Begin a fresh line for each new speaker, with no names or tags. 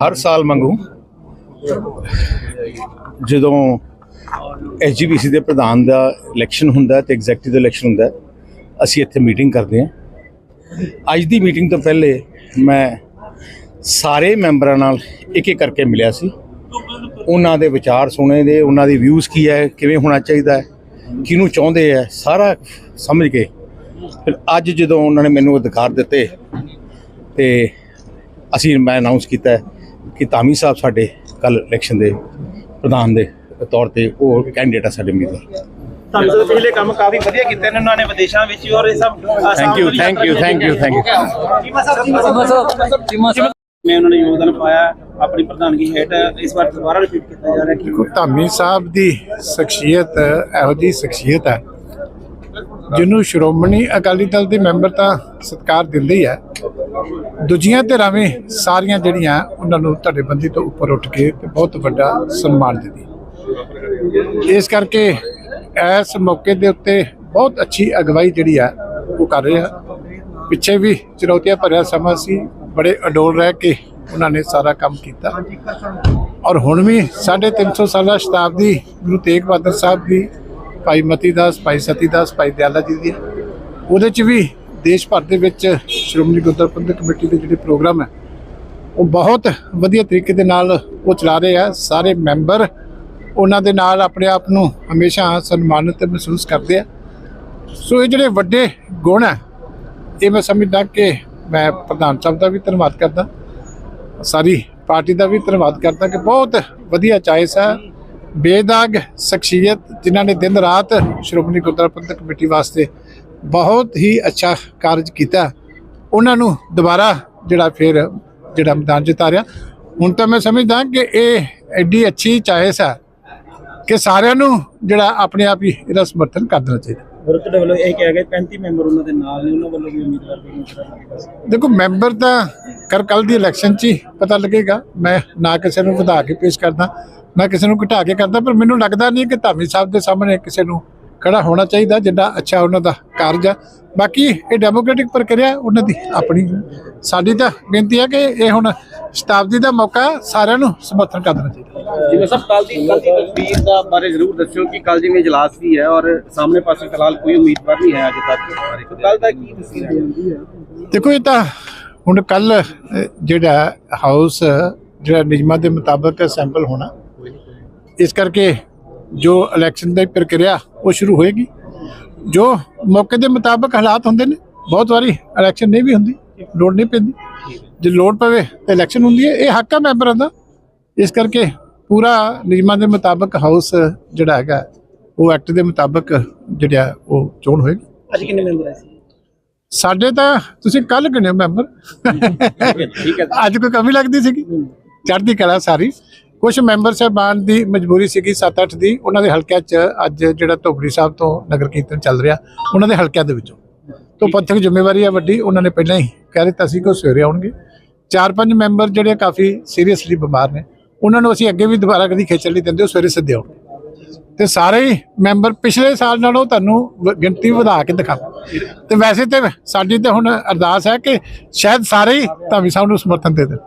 ਹਰ ਸਾਲ ਮੰਗੂ। ਜਦੋਂ ਐਸਜੀਪੀਸੀ ਦੇ ਪ੍ਰਧਾਨ ਦਾ ਇਲੈਕਸ਼ਨ ਹੁੰਦਾ ਹੈ ਤੇ ਐਗਜ਼ੈਕਟਿਵ ਦਾ ਇਲੈਕਸ਼ਨ ਹੁੰਦਾ ਅਸੀਂ ਇੱਥੇ ਮੀਟਿੰਗ ਕਰਦੇ ਹਾਂ। ਅੱਜ ਦੀ ਮੀਟਿੰਗ ਤੋਂ ਪਹਿਲੇ ਮੈਂ ਸਾਰੇ ਮੈਂਬਰਾਂ ਨਾਲ ਇੱਕ ਇੱਕ ਕਰਕੇ ਮਿਲਿਆ ਸੀ। ਉਹਨਾਂ ਦੇ ਵਿਚਾਰ ਸੁਣੇ ਦੇ ਉਹਨਾਂ ਦੀ ਵਿਊਜ਼ ਕੀ ਹੈ, ਕਿਵੇਂ ਹੋਣਾ ਚਾਹੀਦਾ ਹੈ, ਕਿਹਨੂੰ ਚਾਹੁੰਦੇ ਆ ਸਾਰਾ ਸਮਝ ਕੇ। ਫਿਰ ਅੱਜ ਜਦੋਂ ਉਹਨਾਂ ਨੇ ਮੈਨੂੰ ਅਧਿਕਾਰ ਦਿੱਤੇ ਤੇ ਅਸੀਂ ਮੈਂ ਅਨਾਉਂਸ ਕੀਤਾ ਕਿ ਧਾਮੀ ਸਾਹਿਬ ਸਾਡੇ ਕੱਲ ਇਲੈਕਸ਼ਨ ਦੇ ਪ੍ਰਧਾਨ ਦੇ ਤੌਰ ਤੇ ਉਹ ਕੈਂਡੀਡੇਟ ਆ ਸਾਡੇ ਉਮੀਦਵਾਰ।
ਤੁਹਾਨੂੰ ਪਿਛਲੇ ਕੰਮ ਕਾਫੀ ਵਧੀਆ ਕੀਤੇ ਨੇ ਉਹਨਾਂ ਨੇ ਵਿਦੇਸ਼ਾਂ ਵਿੱਚ ਵੀ ਔਰ ਇਹ ਸਭ
thank you thank you thank you thank you
Cheema Sahib Cheema Sahib. ਮੈਂ ਉਹਨਾਂ ਨੇ ਯੋਗਦਾਨ ਪਾਇਆ ਆਪਣੀ ਪ੍ਰਧਾਨਗੀ ਹੇਠ ਇਸ ਵਾਰ ਦੁਬਾਰਾ ਰਿਪੀਟ ਕੀਤਾ ਜਾ ਰਿਹਾ ਕਿ
ਧਾਮੀ ਸਾਹਿਬ ਦੀ ਸ਼ਖਸੀਅਤ ਇਹੋ ਜੀ ਸ਼ਖਸੀਅਤ ਹੈ ਜਿਹਨੂੰ ਸ਼੍ਰੋਮਣੀ ਅਕਾਲੀ ਦਲ ਦੇ ਮੈਂਬਰ ਤਾਂ ਸਤਿਕਾਰ ਦਿੰਦੇ ਹੀ ਹੈ ਦੂਜੀਆਂ ਧਿਰਾਂ ਵੀ ਸਾਰੀਆਂ ਜਿਹੜੀਆਂ ਉਹਨਾਂ ਨੂੰ ਧੜੇਬੰਦੀ ਤੋਂ ਉੱਪਰ ਉੱਠ ਕੇ ਤੇ ਬਹੁਤ ਵੱਡਾ ਸਨਮਾਨ ਦਿੰਦੀ। ਇਸ ਕਰਕੇ ਇਸ ਮੌਕੇ ਦੇ ਉੱਤੇ ਬਹੁਤ ਅੱਛੀ ਅਗਵਾਈ ਜਿਹੜੀ ਆ, ਉਹ ਕਰ ਰਹੇ ਆ। ਪਿੱਛੇ ਵੀ ਚੁਣੌਤੀਆਂ ਭਰਿਆ ਸਮਾਂ ਸੀ, ਬੜੇ ਅਡੋਲ ਰਹਿ ਕੇ ਉਹਨਾਂ ਨੇ ਸਾਰਾ ਕੰਮ ਕੀਤਾ। ਔਰ ਹੁਣ ਵੀ 350 ਸਾਲਾ ਸ਼ਤਾਬਦੀ ਗੁਰੂ ਤੇਗ ਬਹਾਦਰ ਸਾਹਿਬ ਦੀ ਭਾਈ ਮਤੀ ਦਾਸ, ਭਾਈ ਸਤੀ ਦਾਸ, ਭਾਈ ਦਿਆਲਾ ਜੀ ਦੀ। ਉਹਦੇ ਚ ਵੀ ਦੇਸ਼ ਭਰ ਦੇ ਵਿੱਚ ਸ਼੍ਰੋਮਣੀ ਗੁਰਦੁਆਰਾ ਪ੍ਰਬੰਧਕ ਕਮੇਟੀ ਦੇ ਜਿਹੜੇ ਪ੍ਰੋਗਰਾਮ ਹੈ, ਉਹ ਬਹੁਤ ਵਧੀਆ ਤਰੀਕੇ ਦੇ ਨਾਲ ਉਹ ਚਲਾ ਰਹੇ ਆ। ਸਾਰੇ ਮੈਂਬਰ ਉਹਨਾਂ ਦੇ ਨਾਲ ਆਪਣੇ ਆਪ ਨੂੰ ਹਮੇਸ਼ਾ ਸਨਮਾਨਿਤ ਮਹਿਸੂਸ ਕਰਦੇ ਆ। ਸੋ ਇਹ ਜਿਹੜੇ ਵੱਡੇ ਗੁਣ ਹੈ, ਇਹ ਮੈਂ ਸਮਝਦਾ ਕਿ ਮੈਂ ਪ੍ਰਧਾਨ ਸਾਹਿਬ ਦਾ ਵੀ ਧੰਨਵਾਦ ਕਰਦਾ। ਸਾਰੀ ਪਾਰਟੀ ਦਾ ਵੀ ਧੰਨਵਾਦ ਕਰਦਾ ਕਿ ਬਹੁਤ ਵਧੀਆ ਚਾਇਸ ਹੈ। ਬੇਦਾਗ ਸ਼ਖਸੀਅਤ ਜਿਨ੍ਹਾਂ ਨੇ ਦਿਨ ਰਾਤ ਸ਼੍ਰੋਮਣੀ ਗੁਰਦੁਆਰਾ ਪ੍ਰਬੰਧਕ ਕਮੇਟੀ ਵਾਸਤੇ ਬਹੁਤ ਹੀ ਅੱਛਾ ਕਾਰਜ ਕੀਤਾ। ਉਹਨਾਂ ਨੂੰ ਦੁਬਾਰਾ ਜਿਹੜਾ ਫਿਰ ਜਿਹੜਾ ਮੈਦਾਨ 'ਚ ਉਤਾਰਿਆ। ਹੁਣ ਤਾਂ ਮੈਂ ਸਮਝਦਾ ਕਿ ਇਹ ਐਡੀ ਅੱਛੀ ਚਾਇਸ ਹੈ ਕਿ ਸਾਰਿਆਂ ਨੂੰ ਜਿਹੜਾ ਆਪਣੇ ਆਪ ਹੀ ਇਹਦਾ ਸਮਰਥਨ ਕਰ ਦੇਣਾ ਚਾਹੀਦਾ।
ਵਿਰੋਧ ਦੇ ਵੱਲੋਂ ਇਹ ਕਿਹਾ ਗਿਆ 35 ਮੈਂਬਰ ਉਹਨਾਂ ਦੇ ਨਾਲ ਨੇ, ਉਹਨਾਂ ਵੱਲੋਂ ਵੀ ਉਮੀਦਵਾਰ ਦੀ
ਦੇਖੋ, ਮੈਂਬਰ ਤਾਂ ਕਰ ਕੱਲ ਦੀ ਇਲੈਕਸ਼ਨ 'ਚ ਹੀ ਪਤਾ ਲੱਗੇਗਾ। ਮੈਂ ਨਾ ਕਿਸੇ ਨੂੰ ਵਧਾ ਕੇ ਪੇਸ਼ ਕਰਦਾ, ਨਾ ਕਿਸੇ ਨੂੰ ਘਟਾ ਕੇ ਕਰਦਾ, ਪਰ ਮੈਨੂੰ ਲੱਗਦਾ ਨਹੀਂ ਕਿ ਧਾਮੀ ਸਾਹਿਬ ਦੇ ਸਾਹਮਣੇ ਕਿਸੇ ਨੂੰ ਖੜਾ ਹੋਣਾ ਚਾਹੀਦਾ, ਜਿੰਨਾ ਅੱਛਾ ਉਹਨਾਂ ਦਾ ਕਾਰਜ ਆ। ਬਾਕੀ ਇਹ ਡੈਮੋਕ੍ਰੈਟਿਕ ਪ੍ਰਕਿਰਿਆ ਉਹਨਾਂ ਦੀ ਆਪਣੀ ਸਾਡੀ ਤਾਂ ਬੇਨਤੀ ਹੈ ਕਿ ਇਹ ਹੁਣ ਸ਼ਤਾਬਦੀ ਦਾ ਮੌਕਾ ਸਾਰਿਆਂ ਨੂੰ ਸਮਰਥਨ ਕਰ ਦੇਣਾ ਚਾਹੀਦਾ।
ਜਿਵੇਂ ਸਭ ਕੱਲ ਦੀ ਕੱਲ ਦੀ ਤਸਵੀਰ ਦਾ ਬਾਰੇ ਜ਼ਰੂਰ ਦੱਸਿਓ ਕਿ ਕੱਲ ਜਿਵੇਂ ਇਜਲਾਸ ਵੀ ਹੈ ਔਰ ਸਾਹਮਣੇ ਪਾਸੇ ਫਿਲਹਾਲ ਕੋਈ ਉਮੀਦਵਾਰ ਨਹੀਂ ਹੈ ਅਜੇ ਤੱਕ ਕੱਲ ਦਾ ਕੀ ਤਸਵੀਰ ਹੈ?
ਦੇਖੋ, ਇਹ ਤਾਂ ਹੁਣ ਕੱਲ ਜਿਹੜਾ ਹਾਊਸ, ਜਿਹੜਾ ਨਿਯਮਾਂ ਦੇ ਮੁਤਾਬਕ ਸੈਂਪਲ ਹੋਣਾ, ਇਸ ਕਰਕੇ ਜੋ ਇਲੈਕਸ਼ਨ ਦੀ ਪ੍ਰਕਿਰਿਆ, ਉਹ ਸ਼ੁਰੂ ਹੋਏਗੀ। ਜੋ ਮੌਕੇ ਦੇ ਮੁਤਾਬਕ ਹਾਲਾਤ ਹੁੰਦੇ ਨੇ, ਬਹੁਤ ਵਾਰੀ ਇਲੈਕਸ਼ਨ ਨਹੀਂ ਵੀ ਹੁੰਦੀ, ਲੋੜ ਨਹੀਂ ਪੈਂਦੀ। ਜੇ ਲੋੜ ਪਵੇ ਤਾਂ ਇਲੈਕਸ਼ਨ ਹੁੰਦੀ ਹੈ, ਇਹ ਹੱਕ ਹੈ ਮੈਂਬਰਾਂ ਦਾ। ਇਸ ਕਰਕੇ ਪੂਰਾ ਨਿਯਮਾਂ ਦੇ ਮੁਤਾਬਕ ਹਾਊਸ ਜਿਹੜਾ ਹੈਗਾ ਉਹ ਐਕਟ ਦੇ ਮੁਤਾਬਕ ਜਿਹੜਾ ਉਹ ਚੋਣ ਹੋਏਗੀ।
ਅੱਜ ਕਿੰਨੇ ਮੈਂਬਰ ਹੈ
ਸਾਡੇ ਤਾਂ ਤੁਸੀਂ ਕੱਲ ਗਿਣਿਓ ਮੈਂਬਰ
ਠੀਕ ਹੈ
ਅੱਜ ਕੋਈ ਕਮੀ ਲੱਗਦੀ ਸੀਗੀ? ਚੜ੍ਹਦੀ ਕਲਾ ਸਾਰੀ। ਕੁਝ ਮੈਂਬਰ ਸਾਹਿਬਾਨ ਦੀ ਮਜਬੂਰੀ ਸੀਗੀ 7-8 ਦੀ। ਉਹਨਾਂ ਦੇ ਹਲਕਿਆਂ 'ਚ ਅੱਜ ਜਿਹੜਾ ਧੋਬੜੀ ਸਾਹਿਬ ਤੋਂ ਨਗਰ ਕੀਰਤਨ ਚੱਲ ਰਿਹਾ ਉਹਨਾਂ ਦੇ ਹਲਕਿਆਂ ਦੇ ਵਿੱਚੋਂ। ਤੋਂ ਪੰਥਕ ਜ਼ਿੰਮੇਵਾਰੀ ਹੈ ਵੱਡੀ ਉਹਨਾਂ ਨੇ ਪਹਿਲਾਂ ਹੀ ਕਹਿ ਦਿੱਤਾ ਸੀ ਕਿ ਉਹ ਸਵੇਰੇ ਆਉਣਗੇ। ਚਾਰ ਪੰਜ ਮੈਂਬਰ ਜਿਹੜੇ ਕਾਫੀ ਸੀਰੀਅਸਲੀ ਬਿਮਾਰ ਨੇ। ਉਹਨਾਂ ਨੂੰ ਅਸੀਂ ਅੱਗੇ ਵੀ ਦੁਬਾਰਾ ਕਦੀ ਖੇਚਲ ਨਹੀਂ ਦਿੰਦੇ, ਉਹ ਸਵੇਰੇ ਸਿੱਧੇ ਆਉਣਗੇ। ਤੇ ਸਾਰੇ ਹੀ ਮੈਂਬਰ ਪਿਛਲੇ ਸਾਲ ਨਾਲੋਂ ਤੁਹਾਨੂੰ ਗਿਣਤੀ ਵਧਾ ਕੇ ਦਿਖਾ। ਤੇ ਵੈਸੇ ਤੇ ਸਾਡੀ ਤੇ ਹੁਣ ਅਰਦਾਸ ਹੈ ਕਿ ਸ਼ਾਇਦ ਸਾਰੇ ਹੀ ਧਾਮੀ ਸਾਹਿਬ ਨੂੰ ਸਮਰਥਨ ਦੇ ਦੇਣ।